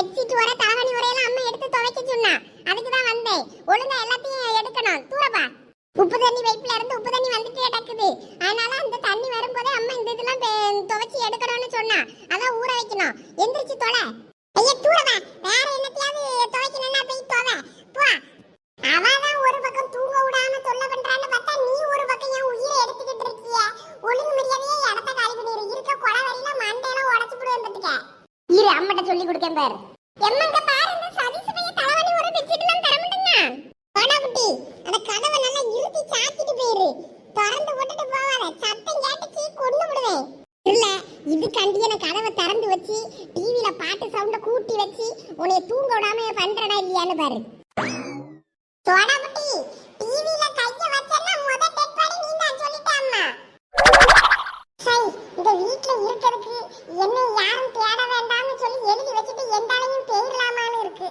Bedsheet வர தலைவணி வரையெல்லாம் அம்மா எடுத்து துவைக்க சொன்னா. அதுக்கு தான் வந்தேன். ஒழுங்கா எல்லாத்தையும் எடுக்கணும். தூரப்பா உப்பு தண்ணி பைப்ல இருந்து உப்பு தண்ணி வந்துட்டே கிடக்குது. அதனால அந்த தண்ணி வரும்போதே அம்மா இந்த இதெல்லாம் துவைச்சி எடுக்கணும்னு சொன்னா. அதான் ஊற வைக்கணும். எந்திரிச்சு தொலை. ஐயா தூரவா வேற என்னத்தையாவது துவைக்கணும்னா போய் துவை போ. அவதான் ஒரு பக்கம் தூங்க விடாம தொல்லை பண்றான்னு பார்த்தா நீ ஒரு பக்கம் என் உயிரை எடுத்துக்கிட்டு இருக்கிய. ஒழுங்கு மரியாதையே இடத்த காலி பண்ணிடு இருக்க கொலை வரையில மண்டையெல்லாம் உடச்சு போடு பார்த்துக்க. இரு அம்மட்ட சொல்லி கொடுக்கேன் பாரு. எம்மங்க அந்த இறுதி திறந்து விட்டுட்டு சத்தம் கொண்டு திறந்து வச்சு டிவில பாட்டு கூட்டி வச்சு உன்னைய விடாம பண்றடா இல்லையான்னு பாரு. டிவில அம்மா. இந்த என்ன யாரும் தேட வேண்டாம் சொல்லி எழுதி வச்சுட்டு எந்தாலையும் தேடலாமான்னு இருக்கு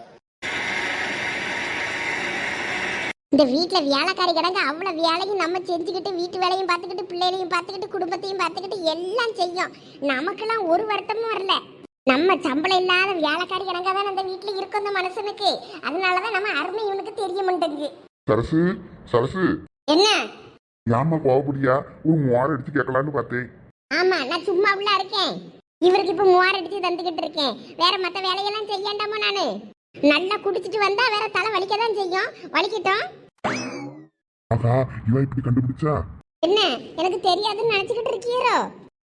இந்த வீட்ல வேலைக்காரி கிடங்க அவ்வளவு வேலையும் நம்ம செஞ்சுக்கிட்டு வீட்டு வேலையும் பார்த்துக்கிட்டு பிள்ளைகளையும் பார்த்துக்கிட்டு குடும்பத்தையும் பார்த்துக்கிட்டு எல்லாம் செய்யும். நமக்கெல்லாம் ஒரு வருத்தமும் வரல. நம்ம சம்பளம் இல்லாத வேலைக்காரி கிடங்க தான் அந்த வீட்ல இருக்கும் அந்த மனுஷனுக்கு. அதனாலதான் நம்ம அருமை இவனுக்கு தெரிய மாட்டேங்குது. சரசு சரசு. என்ன? ஏம்மா கோவப்படியா ஒரு மூவாரம் எடுத்து கேட்கலான்னு பார்த்தேன். ஆமா நான் சும்மா உள்ள இருக்கேன். இவருக்கு இப்ப மூவார் அடிச்சு தந்துகிட்டு இருக்கேன். வேற மத்த வேலையெல்லாம் செய்யாண்டாமோ நானு? நல்லா குடிச்சிட்டு வந்தா வேற தலை வலிக்க தான் செய்யும். வலிக்கட்டும். ஆகா இவன் இப்படி கண்டுபிடிச்சா? என்ன? எனக்கு தெரியாதுன்னு நினைச்சுக்கிட்டு இருக்கீரோ?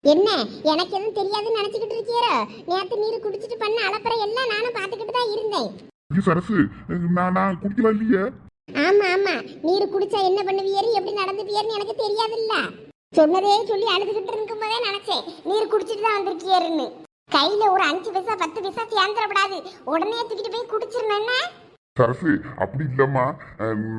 என்ன? எனக்கு எதுவும் தெரியாதுன்னு நினைச்சுக்கிட்டு இருக்கீரோ? நேத்து நீர் குடிச்சிட்டு பண்ண அலப்பறை எல்லாம் நானும் பார்த்துக்கிட்டு தான் இருந்தேன். ஐயோ சரசு நான் நான் குடிக்கலாம் இல்லையே? ஆமா ஆமா. நீர் குடிச்சா என்ன பண்ணுவீரு எப்படி நடந்துப்பியர்னு எனக்கு தெரியாதுல்ல. சொன்னதே சொல்லி அழுதுகிட்டு இருக்கும் போதே நினைச்சேன். நீர் குடிச்சிட்டு தான் வந்திருக்கியருன்னு. கையில ஒரு அஞ்சு பைசா பத்து பைசா சேர்ந்துடப்படாது உடனே தூக்கிட்டு போய் குடிச்சிருந்தேன் என்ன? சரசு அப்படி இல்லம்மா.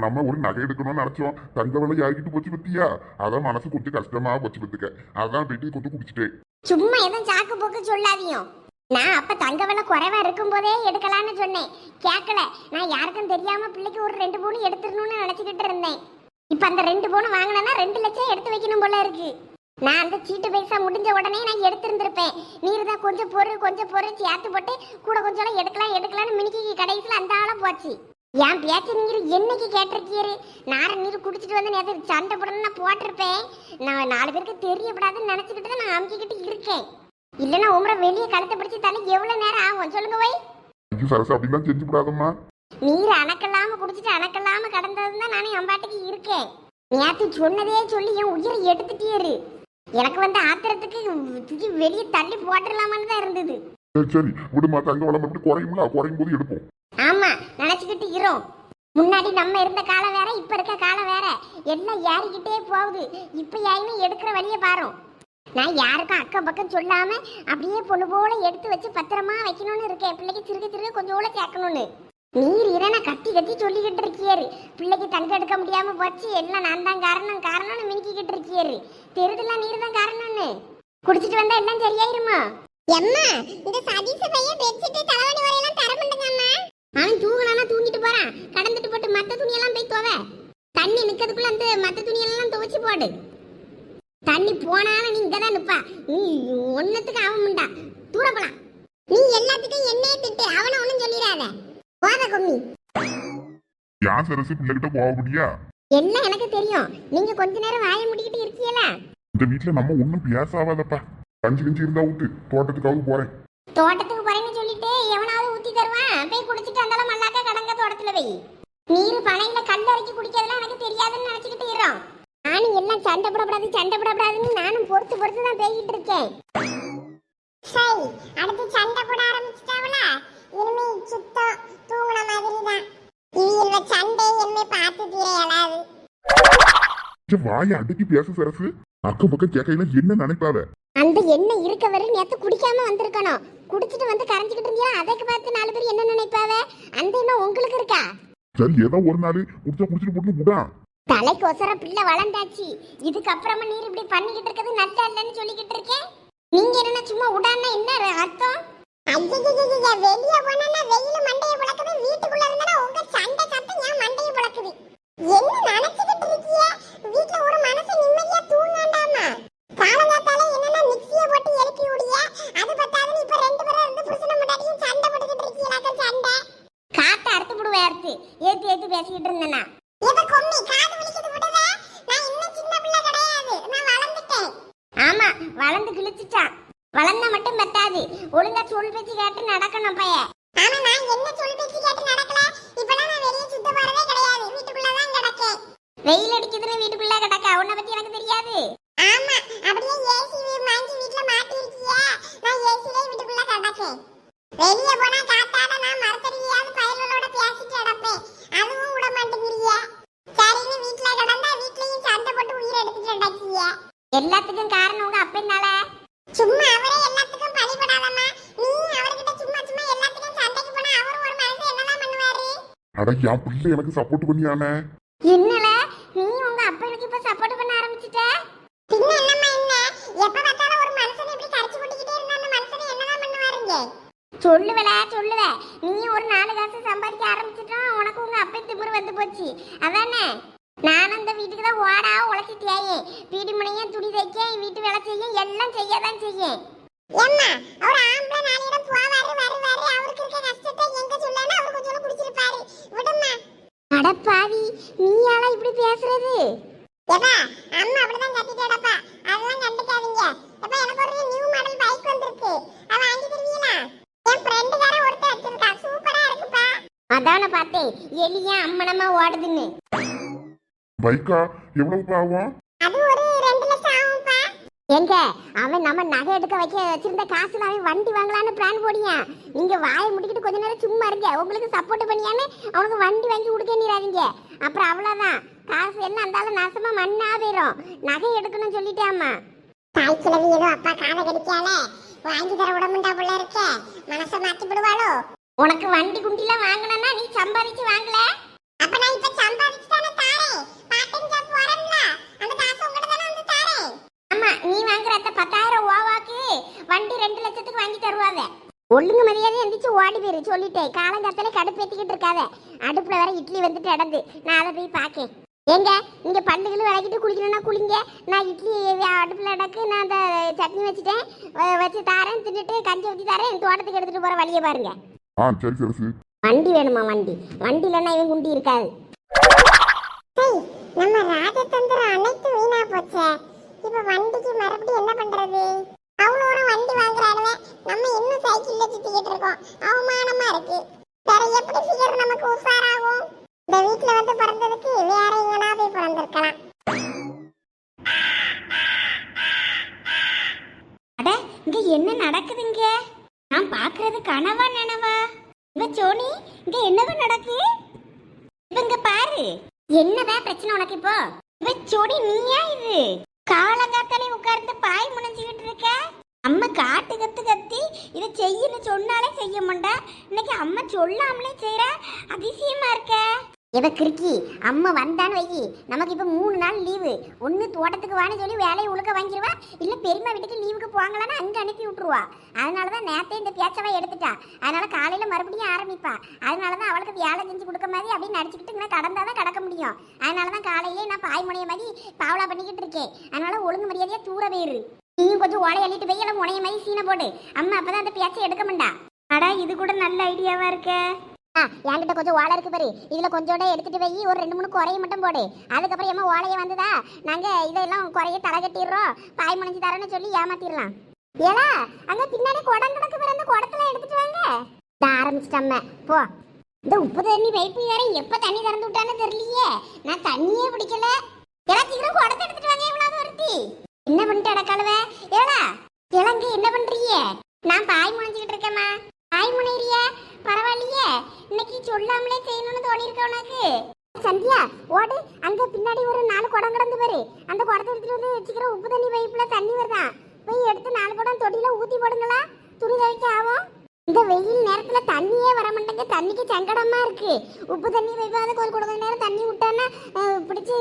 நம்ம ஒரு நகை எடுக்கணும்னு நினைச்சோம். தங்க விலை யாருக்கிட்டு போச்சு பத்தியா? அதான் மனசு கொஞ்சம் கஷ்டமா போச்சு பத்துக்க அதான் போயிட்டு கொஞ்சம் குடிச்சிட்டேன். சும்மா எதுவும் சாக்கு போக்கு சொல்லாதியும் நான் அப்ப தங்க விலை குறைவா இருக்கும் போதே எடுக்கலாம்னு சொன்னேன். கேட்கல. நான் யாருக்கும் தெரியாம பிள்ளைக்கு ஒரு ரெண்டு பவுன் எடுத்துடணும்னு நினைச்சுக்கிட்டு இருந்தேன். இப்ப அந்த ரெண்டு பவுன் வாங்கினா ரெண்டு லட்சம் எடுத்து வைக்கணும் போல இருக்கு. நான் அந்த சீட்டு பைசா முடிஞ்ச உடனே நான் எடுத்திருந்திருப்பேன். நீர் தான் கொஞ்சம் பொறு கொஞ்சம் பொறு சேர்த்து போட்டு கூட கொஞ்சம் எடுக்கலாம் எடுக்கலாம்னு மினிக்கு கடைசியில் அந்த ஆளா போச்சு. என் பேச்சு நீர் என்னைக்கு கேட்டிருக்கீரு? நார நீர் குடிச்சிட்டு வந்து நேற்று சண்டை போடணும்னு நான் போட்டிருப்பேன். நான் நாலு பேருக்கு தெரியப்படாதுன்னு நினச்சிக்கிட்டு தான் நான் அமுக்கிக்கிட்டு இருக்கேன். இல்லைன்னா உமரை வெளியே கழுத்தை பிடிச்சி தலை எவ்வளோ நேரம் ஆகும்? சொல்லுங்க வை ஐயோ சரசு அப்படிலாம் செஞ்சு விடாதம்மா நீர் அணக்கல்லாம குடிச்சிட்டு அணக்கல்லாம கடந்தது தான் நானே என் பாட்டுக்கு இருக்கேன். நேற்று சொன்னதே சொல்லி என் உயிரை எடுத்துட்டியரு எனக்கு வந்து ஆத்திரத்துக்கு தூக்கி வெளியே தள்ளி போட்டுடலாமான்னு தான் இருந்தது. சரி சரி விடுமா தங்க விலை எப்படி குறையும்ல? குறையும் போது எடுப்போம். ஆமா நினைச்சுக்கிட்டு இரும். முன்னாடி நம்ம இருந்த காலம் வேற இப்ப இருக்க காலம் வேற. எல்லாம் ஏறிக்கிட்டே போகுது. இப்ப யாருமே எடுக்கிற வழியை பாரு நான் யாருக்கும் அக்கம் பக்கம் சொல்லாம அப்படியே பொண்ணு போல எடுத்து வச்சு பத்திரமா வைக்கணும்னு இருக்கேன். பிள்ளைக்கு சிறுக சிறுக கொஞ்சம் கூட சேர்க்கணும்னு. நீர் இரண கத்தி கத்தி சொல்லிக்கிட்டு இருக்கியாரு. பிள்ளைக்கு தங்க எடுக்க முடியாம போச்சு. எல்லாம் நான் தான் காரணம்? காரணம்னு மினிக்கிட்டு இருக்கியாரு. தெருதெல்லாம் நீர் தான் காரணம்னு. குடிச்சிட்டு வந்தா எல்லாம் சரியாயிருமா? எம்மா இந்த சதீஷ் பையன் பெட்ஷீட் தலைவணி வரையெல்லாம் தர மாட்டேங்கம்மா அவன் தூங்கினானா தூங்கிட்டு போறான் கடந்துட்டு போட்டு மத்த துணியெல்லாம் போய் துவ. தண்ணி நிக்கிறதுக்குள்ள அந்த மத்த துணியெல்லாம் துவைச்சு போடு. தண்ணி போனாலும் நீ இங்க தான் நிப்பா. நீ ஒன்னத்துக்கு அவன் முண்டா தூர போலாம். நீ எல்லாத்துக்கும் என்னையே திட்டு. அவனை ஒண்ணும் சொல்லிடாத. போத கும்மி. ஏன் சரசு பிள்ளைகிட்ட கோவப்படியா எல்லாம் எனக்கு தெரியும். நீங்க கொஞ்ச நேரம் வாய முடிக்கிட்டு இருக்கீங்களா? இந்த வீட்டுல நம்ம ஒன்றும் பேசாவாதப்பா கஞ்சி கஞ்சி இருந்தா விட்டு தோட்டத்துக்காவது போறேன். தோட்டத்துக்கு போறேன்னு சொல்லிட்டு எவனாவது ஊத்தி தருவான். போய் குடிச்சிட்டு அந்தாலும் மல்லாக்க கடங்க தோட்டத்துல போய். நீர் பனையில கல் அரைக்கி குடிக்கிறதுலாம் எனக்கு தெரியாதுன்னு நினைச்சுக்கிட்டு இருக்கோம் நானும் எல்லாம் சண்டை போடக்கூடாது சண்டை போடக்கூடாதுன்னு நானும் பொறுத்து பொறுத்து தான் பேசிட்டு இருக்கேன். சரி அடுத்து சண்டை போட ஆரம்பிச்சிட்டாவல இனிமே சுத்தம் தூங்குன மாதிரி தான் இவியல்வ சண்டை எம்மை பார்த்து தீர இயலாது. சே வாயை அடக்கி பேச சரசு. அக்கம் பக்கம் கேட்கையில என்ன நினைப்பாவ? அந்த எண்ணெய் இருக்க வரை நேத்து குடிக்காம வந்திருக்கணும். குடிச்சிட்டு வந்து கரைஞ்சிக்கிட்டு இருந்தியா? அதுக்கு பார்த்து நாலு பேர் என்ன நினைப்பாவ? அந்த எண்ணம் உங்களுக்கு இருக்கா? சரி ஏதோ ஒரு நாள் குடிச்சா குடிச்சிட்டு போட்டு விடா. தலைக்கு ஒசர பிள்ளை வளர்ந்தாச்சு. இதுக்கப்புறமா நீர் இப்படி பண்ணிக்கிட்டு இருக்கிறது நல்லா இல்லைன்னு சொல்லிக்கிட்டு இருக்கேன் நீங்க என்ன சும்மா உடான்னா என்ன அர்த்தம்? வெளிய போனா வெயில் மண்டைய வீட்டுக்குள்ள இருந்தா உங்க சண்டை சத்தம் ஏன் மண்டைய புழக்குது. என்ன நினைச்சுக்கிட்டு இருக்கிய? வீட்டுல ஒரு மனசு நிம்மதி தூங்காண்டாமா காலங்காத்தால என்னன்னா மிக்ஸிய போட்டு எழுப்பி விடிய அது பத்தாதுன்னு இப்ப ரெண்டு பேரும் இருந்து புருஷன முன்னாடியும் சண்டை போட்டுக்கிட்டு இருக்கீங்களாக்க சண்டை காத்த அறுத்து விடுவே அறுத்து ஏத்து ஏத்து பேசிக்கிட்டு இருந்தேனா எத கொம்மி காது வலிக்குது விடுவ நான் இன்னும் சின்ன பிள்ளை கிடையாது நான் வளர்ந்துட்டேன் ஆமா வளர்ந்து கிழிச்சிட்டான் வளர்ந்தா மட்டும் பத்தாது ஒழுங்கா சொல் பேச்சு கேட்டு நடக்கணும் பைய ஆமா நான் என்ன சொல் பேச்சு கேட்டு நடக்கல இப்பலாம் நான் வெளிய சுத்த போறதே கிடையாது வீட்டுக்குள்ள தான் கிடக்கேன் வெயில் அடிக்குதுன்னு வீட்டுக்குள்ள கிடக்க உன்னை பத்தி எனக்கு தெரியாது. ஆமா அப்படியே ஏசி வாங்கி வீட்ல மாட்டி இருக்கியா நான் ஏசிலே வீட்டுக்குள்ள கிடக்கேன். வெளிய போனா காத்தாட நான் மரத்தடியாவது பயலோட பேசிட்டு கிடப்பேன். அதுவும் விட மாட்டேங்கிறீங்க சரின்னு வீட்ல கிடந்தா வீட்லயும் சண்டை போட்டு உயிர் எடுத்துட்டு கிடக்கீங்க எல்லாத்துக்கும் காரணம் உங்க அப்பனால சும்மா அவரே எல்லாத்துக்கும் பழிபடாதம்மா நீ அவர்கிட்ட சும்மா சும்மா எல்லாத்துக்கும் சண்டைக்கு போனா அவர் ஒரு மனுஷன் என்னதான் பண்ணுவாரு? அட என் பிள்ளை எனக்கு சப்போர்ட் பண்ணியானே என்னல நீ உங்க அப்பனுக்கு இப்ப சப்போர்ட் பண்ண ஆரம்பிச்சிட்ட பின்ன என்னம்மா என்ன எப்ப பார்த்தாலும் ஒரு மனுஷனை இப்படி கரைச்சு கொட்டிக்கிட்டே இருந்தா அந்த மனுஷனை என்னதான் பண்ணுவாருங்க சொல்லுவல சொல்லுவ. நீ ஒரு நாலு காசு சம்பாதிக்க ஆரம்பிச்சிட்டா உனக்கு உங்க அப்பே திமிரு வந்து போச்சு. அதானே? நான் அந்த வீட்டுக்கு தான் ஓடா உழைச்சிட்டியாயே வீடு முனையும் துணி தைக்க வீட்டு வேலை செய்ய எல்லாம் செய்யதான் செய்யும் ஏம்மா ஒரு ஆம்பளை நாளிடம் போவாரு வருவாரு அவருக்கு இருக்க கஷ்டத்தை எங்க சொல்லணும் அவர் கொஞ்சம் குடிச்சிருப்பாரு. அடப்பாவி நீ யாரா இப்படி பேசுறது? ஏப்பா அம்மா அப்படிதான் கட்டிட்டேடா அதெல்லாம் கண்டுக்காதீங்க ஏப்பா எனக்கு ஒரு நியூ மாடல் பைக் வந்திருக்கு அத வாங்கி தருவீங்களா என் ஃப்ரெண்டுக்கார ஒருத்தர் வச்சிருக்கா சூப்பரா இருக்குப்பா அதான பார்த்தேன் எலியா அம்மனமா ஓடுதுன்னு பைக்கா? எவ்வளவு ஆகும் அது ஒரு ரெண்டு லட்சம் ஆகும்ப்பா. எங்க? அவன் நம்ம நகை எடுக்க வைக்க வச்சிருந்த காசுல அவன் வண்டி வாங்கலாம்னு பிளான் போடியா நீங்க வாயை முடிக்கிட்டு கொஞ்ச நேரம் சும்மா இருங்க. உங்களுக்கு சப்போர்ட் பண்ணியாம அவனுக்கு வண்டி வாங்கி கொடுக்க நீராதீங்க. அப்புறம் அவ்வளவுதான். காசு என்ன இருந்தாலும் நாசமா மண்ணா போயிடும் நகை எடுக்கணும்னு சொல்லிட்டாமா தாய் கிழவி ஏதோ அப்பா காதை கடிக்கால வாங்கி தர விடமுண்டா புள்ள இருக்க. மனசை மாத்தி விடுவாளோ உனக்கு வண்டி குண்டிலாம் வாங்கணும்னா நீ சம்பாதிச்சு வாங்கல? அப்ப நான் இப்ப சம்பாதிச்சு தானே தாரேன் பாட்டன் ஜாப் வரேன்ல. அந்த காசு உங்ககிட்ட தானே வந்து தாரேன் ஆமா நீ வாங்குற அந்த பத்தாயிரம் ஓவாக்கு வண்டி ரெண்டு லட்சத்துக்கு வாங்கி தருவாங்க ஒழுங்கு மரியாதை எந்திரிச்சு ஓடி போயிரு சொல்லிட்டேன் காலங்காத்தாலே கடுப்பேத்திக்கிட்டு இருக்காத. அடுப்புல வேற இட்லி வந்துட்டு இடந்து நான் அதை போய் பார்க்கேன் ஏங்க நீங்க பல்லுகள் விளக்கிட்டு குளிக்கணும்னா குளிங்க. நான் இட்லி அடுப்புல அடக்கு நான் அந்த சட்னி வச்சுட்டேன். வச்சு தாரேன் தின்னுட்டு கஞ்சி ஊற்றி தாரேன். தோட்டத்துக்கு எடுத்துட்டு போற வழியை பாருங்க. ஆ சரி சரசு வண்டி வேணுமா வண்டி? வண்டி இல்லைன்னா இவன் குண்டி இருக்காது. நம்ம ராஜதந்திரம் அனைத்து வீணா போச்சே. இப்ப வண்டிக்கு மறுபடியும் என்ன பண்றது? அவளோட வண்டி வாங்குறானுவ. நம்ம இன்னும் சைக்கிள்ல சுத்திக்கிட்டு இருக்கோம். அவமானமா இருக்கு. வேற எப்படி சீக்கிரம் நமக்கு உஷாராகும்? இந்த வீட்ல வந்து பிறந்ததுக்கு வேற எங்கனா போய் பிறந்திருக்கலாம். அட இங்க என்ன நடக்குதுங்க நான் பாக்குறது கனவா நினவா? சோனி இங்க என்னவா நடக்கு? இவங்க பாரு. என்னதான் பிரச்சனை உனக்கு இப்போ? இவ சோனி நீயா இது? காலங்காத்தாலே உட்கார்ந்து பாய் முனைஞ்சுக்கிட்டு இருக்க. அம்மா காட்டு கத்து கத்தி இதை செய்யன்னு சொன்னாலே செய்ய மாட்டா. இன்னைக்கு அம்மா சொல்லாமலே செய்யற அதிசயமா இருக்க. இவ கிறுக்கி அம்மா வந்தான்னு வை நமக்கு இப்போ மூணு நாள் லீவு. ஒன்று தோட்டத்துக்கு வான்னு சொல்லி வேலையை உழுக்க வாங்கிடுவா இல்லை பெரியம்மா வீட்டுக்கு லீவுக்கு போங்களான்னு அங்கே அனுப்பி விட்ருவா அதனால தான் நேரத்தே இந்த பேச்சவா எடுத்துட்டா. அதனால காலையில் மறுபடியும் ஆரம்பிப்பா. அதனாலதான் அவளுக்கு வேலை செஞ்சு கொடுக்க மாதிரி அப்படின்னு நடிச்சுக்கிட்டு இங்கே கடந்தாதான் கடக்க முடியும். அதனால தான் காலையிலே நான் பாய்மொழிய மாதிரி பாவலா பண்ணிக்கிட்டு இருக்கேன். அதனால ஒழுங்கு மரியாதையாக தூர போயிரு. நீயும் கொஞ்சம் ஓலை அள்ளிட்டு போய் எல்லாம் முனைய மாதிரி சீனை போடு. அம்மா அப்போ தான் அந்த பேச்சை எடுக்க மாட்டா. அடா இது கூட நல்ல ஐடியாவாக இருக்கே. ஆ, என்கிட்ட கொஞ்சம் ஓலை இருக்கு பாரு. இதில் கொஞ்சோட எடுத்துட்டு போய் ஒரு ரெண்டு மூணு குறைய மட்டும் போடு. அதுக்கப்புறம் ஏமா ஓலையை வந்ததா? நாங்கள் இதெல்லாம் குறைய தலை கட்டிடுறோம். பாய் முடிஞ்சு தரேன்னு சொல்லி ஏமாத்திடலாம். ஏலா அங்கே பின்னாடி குடம் கிடக்கு பாரு அந்த குடத்துல எடுத்துட்டு வாங்க. இத ஆரம்பிச்சிட்டம்ம போ. இந்த உப்பு தண்ணி பைப்பு வேற எப்போ தண்ணி திறந்து விட்டான்னு தெரியலையே. நான் தண்ணியே பிடிக்கல ஏலா சீக்கிரம் குடத்தை எடுத்துட்டு வாங்க எவ்வளவு ஒருத்தி? என்ன பண்ணிட்டு அடக்காளுவ ஏலா கிழங்கு என்ன பண்றீங்க? நான் பாய் முடிஞ்சுக்கிட்டு இருக்கேம்மா. ஹாய் முனைறிய பரவாயில்லையே. இன்னைக்கு சொல்லாமலே செய்யணும்னு தோணி இருக்க உனக்கு? சந்தியா ஓடு. அங்க பின்னாடி ஒரு நாலு குடம் கிடந்து பாரு. அந்த குடத்தை எடுத்துட்டு வந்து வச்சுக்கிற உப்பு தண்ணி பைப்புல தண்ணி வருதான் போய் எடுத்து நாலு குடம் தொட்டியில ஊத்தி போடுங்களா. துணி துவைக்க ஆகும். இந்த வெயில் நேரத்துல தண்ணியே வர மாட்டேங்க தண்ணிக்கு சங்கடமா இருக்கு. உப்பு தண்ணி வைப்பாத ஒரு குடம் நேரம் தண்ணி விட்டான்னா பிடிச்சி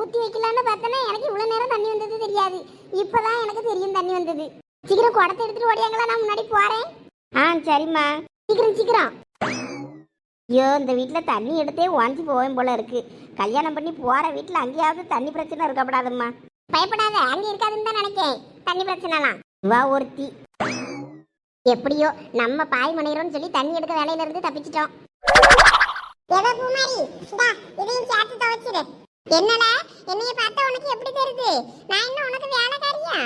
ஊத்தி வைக்கலான்னு பார்த்தனா எனக்கு இவ்வளவு நேரம் தண்ணி வந்தது தெரியாது. இப்பதான் எனக்கு தெரியும் தண்ணி வந்தது. சீக்கிரம் குடத்தை எடுத்துட்டு ஓடியாங்களா? நான் முன்னாடி போறேன். ஆ சரிம்மா. சீக்கிரம் சீக்கிரம். ஐயோ இந்த வீட்டில் தண்ணி எடுத்தே வாஞ்சி போவேன் போல இருக்கு. கல்யாணம் பண்ணி போற வீட்டில் அங்கேயாவது தண்ணி பிரச்சனை இருக்கப்படாதும்மா. பயப்படாத அங்கே இருக்காதுன்னு தான் நினைக்கேன். தண்ணி பிரச்சனைலாம். வா ஒருத்தி. எப்படியோ நம்ம பாய் முனைகிறோம்னு சொல்லி தண்ணி எடுக்க வேலையில இருந்து தப்பிச்சிட்டோம். எவ பூமாரி இந்தா இதையும் சேர்த்து துவைச்சிடு. என்னடா? என்னைய பார்த்தா உனக்கு எப்படி தெரியுது? நான் இன்னும் உனக்கு வேலைக்காரியா?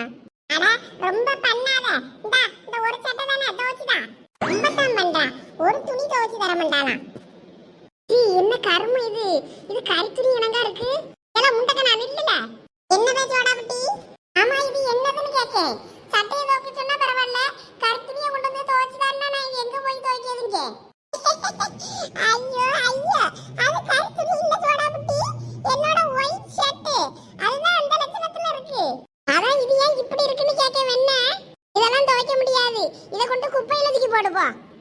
அட ரொம்ப பண்ணாத. இந்தா இந்த ஒரு சட்டை தானே துவைச்சுதா. ரொம்ப தான் பண்றா ஒரு துணி துவைச்சு தர மாட்டானா என்ன கரும இது? இது கறி துணி இருக்கு எல்லாம் முண்டக்க நான் இல்லல என்ன பேச்சு வாடாபட்டி ஆமா இது என்னதுன்னு கேக்கேன் சட்டையை துவைக்க சொன்னா பரவாயில்ல கறி துணியை கொண்டு வந்து துவைச்சு தரனா நான் எங்க போய் துவைக்கிறதுங்க ஐயோ ஐயோ அது கருத்துரு இல்ல சோடாபுட்டி என்னோட ஒயிட் ஷர்ட் அதுதான் அந்த லட்சணத்துல இருக்கு அதான் இது ஏன் இப்படி இருக்குன்னு கேட்க வேணா இதெல்லாம் துவைக்க முடியாது இத கொண்டு குப்பையில தூக்கி போடுவோம் ஏதோ கிறுக்கி இது நல்ல சட்டப்பா புது சட்டை தான் இப்படி இருக்கு நீ கொஞ்சம் நல்லா சோப்பு போட்டு தேய்ச்சுனீங்க எல்லாம் வந்துரும் அன்னைக்கு இந்த சட்டை சந்தோஷம் கல்யாணம் நடந்துச்சுல்ல கோயிலுக்கு அங்க போன இடத்துல இப்படி அழுக்காயிட்டு இல்ல இது கல்யாணத்துக்கு போன சட்டையால இவ்வளவு கேவலமா இருக்கு கல்யாணத்தை முடிச்சிட்டு அங்க நாங்க மணப்பாட்டுக்கு மீன் பிடிக்கிறதுக்கு போனா அங்க சவதிக்குள்ள கடந்து உருண்டு புரண்டு இப்படி ஆயி போச்சு அதனாலதான் இப்படி இருக்கு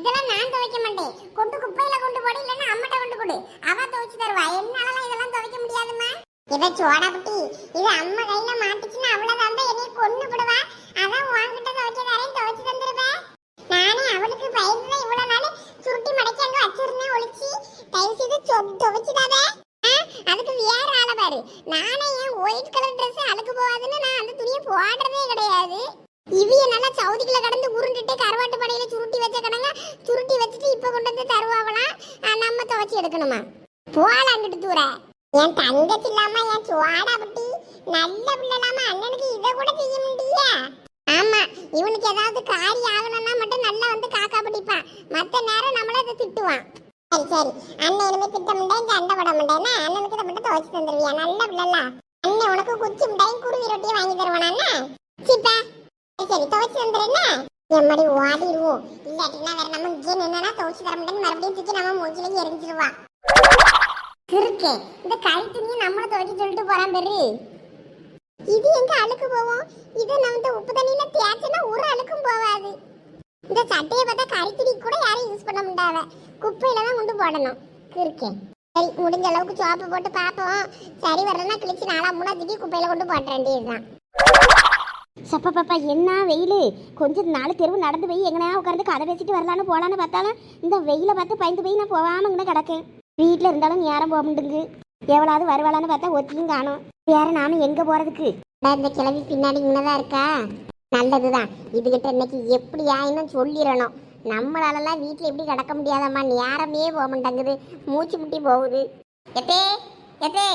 இதெல்லாம் நான் துவைக்க மாட்டேன். கொண்டு குப்பையில கொண்டு போடு இல்லைன்னா அம்மட்ட கொண்டு கொடு. அவ துவைச்சு தருவா. என்னாலலாம் இதெல்லாம் துவைக்க முடியாதுமா இதை சோடா சோடாபுட்டி இது அம்மா கையில மாட்டுச்சுன்னா அவ்வளவுதான். என்னைய கொண்டு போடுவா. அதான் உன்கிட்ட துவைக்க தரேன் துவைச்சு தந்துருவேன் நானே அவளுக்கு பயந்து இவ்வளவு நாள் சுருட்டி மடக்கி அங்க வச்சிருந்தேன் ஒழிச்சு தயவு செய்து சொ- அதுக்கு வேற ஆளை பாரு. நானே என் ஒயிட் கலர் ட்ரெஸ் அழுக்கு போகாதுன்னு நான் அந்த துணியை போடுறதே கிடையாது. இவிய நல்லா சவுதிக்குள்ள கடந்து உருண்டுட்டு கருவாட்டு படையில சுருட்டி வச்ச கடங்க சுருட்டி வச்சுட்டு இப்ப கொண்டு வந்து தருவாங்களாம் நம்ம துவச்சி எடுக்கணுமா? போல அங்கிட்டு தூர. என் தங்கச்சி இல்லாம என் சுவாடா பட்டி நல்ல பிள்ளைலாம அண்ணனுக்கு இதை கூட செய்ய முடியா ஆமா இவனுக்கு ஏதாவது காரி ஆகணும்னா மட்டும் நல்லா வந்து காக்கா பிடிப்பான் மத்த நேரம் நம்மள இதை திட்டுவான். சரி சரி. அண்ணன் இனிமே திட்ட முடியாது சண்டை போட முடியாது அண்ணனுக்கு இதை மட்டும் துவச்சி தந்துருவியா? நல்ல பிள்ளைல அண்ணன் உனக்கு குச்சி மிட்டாயும் குருவி ரொட்டியும் வாங்கி தருவானா சிப்பா சரி சரி துவைச்சு தந்துருன்னா எம்மடி ஓடிடுவோம் இல்லாட்டினா வேற நம்ம இங்கே நின்னா துவைச்சு தர முடியாது மறுபடியும் தூக்கி நம்ம மூஞ்சிலேயே எரிஞ்சிருவா. இருக்கே இந்த கை துணியை நம்மள துவைக்க சொல்லிட்டு போறான் பெரு. இது எங்க அழுக்கு போவோம்? இது நம்ம இந்த உப்பு தண்ணியில தேய்ச்சனா ஒரு அழுக்கும் போகாது இந்த சட்டையை பார்த்தா கறித்துணி கூட யாரும் யூஸ் பண்ண முடியாத குப்பையில தான் கொண்டு போடணும். இருக்கேன் சரி முடிஞ்ச அளவுக்கு சோப்பு போட்டு பார்ப்போம். சரி வரலன்னா கிழிச்சு நாளா மூணா தூக்கி குப்பையில கொண்டு போட்ட வேண்டியதுதான். சப்பா பாப்பா என்ன வெயில்? கொஞ்ச நாள் தெருவு நடந்து போய் எங்கனா உட்காந்து கதை பேசிட்டு வரலான்னு போகலான்னு பார்த்தாலும் இந்த வெயிலை பார்த்து பயந்து போய் நான் போகாம இங்கே கிடக்கேன். வீட்டில் இருந்தாலும் நேரம் போக முடியுங்க எவ்வளவு வருவாளான்னு பார்த்தா ஒத்தியும் காணும். வேற நானும் எங்கே போகிறதுக்கு இந்த கிளவி பின்னாடி இங்கதான் இருக்கா? நல்லதுதான். இதுகிட்ட இன்னைக்கு எப்படி ஆயினும் சொல்லிடணும். நம்மளாலலாம் வீட்டில் எப்படி கிடக்க முடியாதம்மா. நேரமே போக மாட்டேங்குது. மூச்சு முட்டி போகுது. எத்தே எத்தே.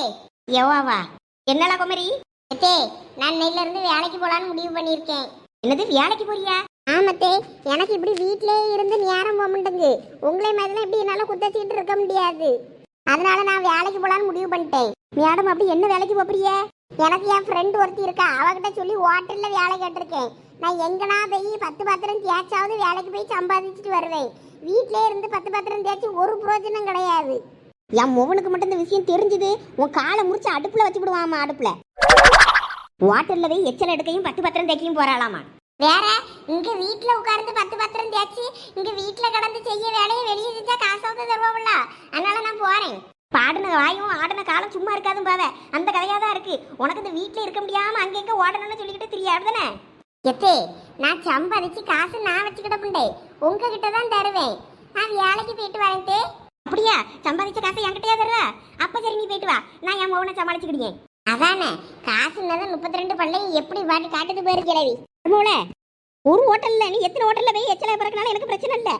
எவ்வாவா என்னடா குமரி? அத்தே நான் நெல்ல இருந்து வேலைக்கு போலான்னு முடிவு பண்ணியிருக்கேன். என்னது வேலைக்கு போறியா? ஆமாத்தே எனக்கு இப்படி வீட்டிலே இருந்து நேரம் போக மாட்டேங்குது. உங்களை மாதிரிலாம் இப்படி என்னால் குத்தச்சிக்கிட்டு இருக்க முடியாது. அதனால நான் வேலைக்கு போலான்னு முடிவு பண்ணிட்டேன். மேடம் அப்படி என்ன வேலைக்கு போப்பிய எனக்கு என் ஃப்ரெண்டு ஒருத்தி இருக்கா அவகிட்ட சொல்லி ஹோட்டலில் வேலை கேட்டிருக்கேன். நான் எங்கனா போய் பத்து பத்திரம் தேய்ச்சாவது வேலைக்கு போய் சம்பாதிச்சுட்டு வருவேன். வீட்டிலே இருந்து பத்து பத்திரம் தேய்ச்சி ஒரு பிரோஜனம் கிடையாது. என் மோகனுக்கு மட்டும் இந்த விஷயம் தெரிஞ்சுது. உன் காலை முறிச்சு அடுப்புல வச்சு விடுவாமா அடுப்புல. வாட்டர்ல போய் எச்சல் எடுக்கையும் பத்து பத்திரம் தைக்கையும் போறாளாமா? வேற இங்க வீட்ல உட்கார்ந்து பத்து பாத்திரம் தேய்ச்சி இங்க வீட்ல கடந்து செய்ய வேலையை வெளியே செஞ்சா காசாவது தருவோம்ல அதனால நான் போறேன். பாடின வாயும் ஆடின காலம் சும்மா இருக்காதும் பாவ. அந்த கதையா தான் இருக்கு. உனக்கு இந்த வீட்ல இருக்க முடியாம அங்க எங்க ஓடணும்னு சொல்லிக்கிட்டு தெரியாது தானே எத்தே நான் சம்பாதிச்சு காசு நான் வச்சுக்கிட புண்டே உங்ககிட்ட தான் தருவேன். நான் வேலைக்கு போயிட்டு வரேன் அப்படியா? சம்பாதிச்ச காசை என்கிட்டயே தர்ற? அப்ப சரி நீ போயிட்டு வா. நான் என் மோகனை சமாளிச்சுக்கிட்டேன். அதானே? காசுன்னதான் முப்பத்தி ரெண்டு பள்ளையும் எப்படி வாட்டி காட்டுது பாரு கிழவி. மோல ஒரு ஹோட்டல்ல நீ எத்தனை ஹோட்டல்ல போய் எச்சல பிறக்கனால எனக்கு பிரச்சனை இல்ல.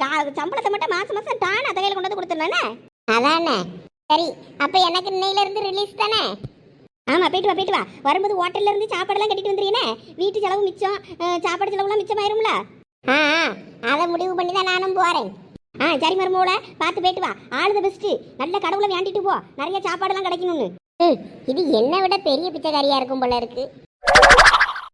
கா- சம்பளத்தை மட்டும் மாசம் மாசம் டான் அதை கொண்டு வந்து கொடுத்துருந்தானே அதானே? சரி அப்ப எனக்கு இன்னையில இருந்து ரிலீஸ் தானே? ஆமா போயிட்டு வா போயிட்டு வா. வரும்போது ஹோட்டல்ல இருந்து சாப்பாடெல்லாம் கட்டிட்டு வந்துருக்கேனே வீட்டு செலவு மிச்சம் சாப்பாடு செலவுலாம் மிச்சமாயிரும்ல? ஆ ஆ, அதை முடிவு பண்ணி தான் நானும் போறேன். ஆ சரி மருமோல பார்த்து போயிட்டு வா. ஆளுத பெஸ்ட்டு பெஸ்ட் நல்ல கடவுளை வேண்டிட்டு போ. நிறைய சாப்பாடெல்லாம் கிடைக்கணும்னு. ம், இது என்னை விட பெரிய பிச்சைக்காரியா இருக்கும் போல இருக்கு.